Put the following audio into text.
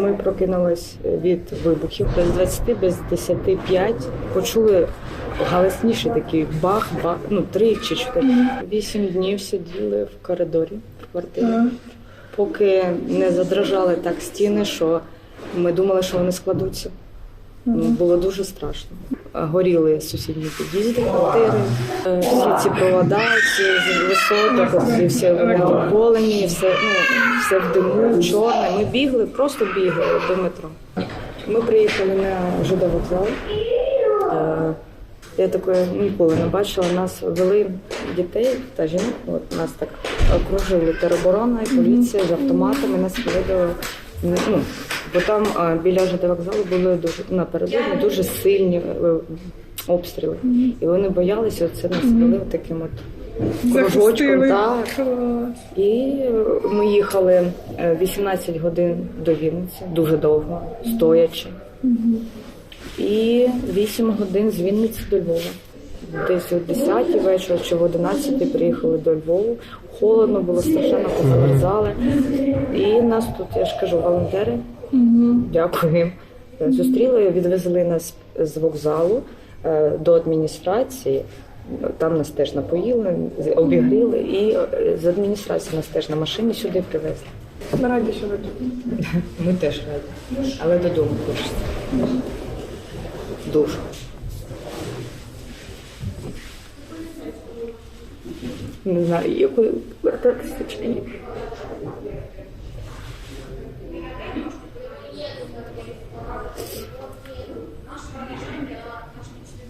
Ми прокинулись від вибухів без 20, без 10, 5. Почули галасніше такий бах, бах, ну три чи чотири. Вісім днів сиділи в коридорі в квартирі, поки не задрожали так стіни, що ми думали, що вони складуться. Було дуже страшно. Горіли сусідні під'їзди квартири, Е, всі ці провода, з висоток, ці всі вони обголені, все, ну, все в диму, чорне. Ми бігли, просто бігли до метро. Ми приїхали на вокзал. Е, Я такої ніколи не бачила. Нас вели дітей та жінок. От нас так окружили тероборона і поліція з автоматами. Нас видали. Ну, бо там біля ЖД вокзалу були дуже напередодні дуже сильні е, обстріли. І вони боялися, оце нас вели таким от кружочком. Так. І ми їхали е, 18 годин до Вінниці, дуже довго, стоячи. І 8 годин з Вінниці до Львова. Десь о 10 вечора чи в 11 приїхали до Львову. Холодно було страшенно, позамерзали. І нас тут, я ж кажу, волонтери. Дякую їм. Е, Зустріли, відвезли нас з вокзалу е, до адміністрації. Там нас теж напоїли, обігріли, і е, з адміністрації нас теж на машині сюди привезли. Ми раді, що ви тут. Ми теж раді, але додому хочеться. Дуже. Не знаю, коли вертатися чи ні. нашего движения, наших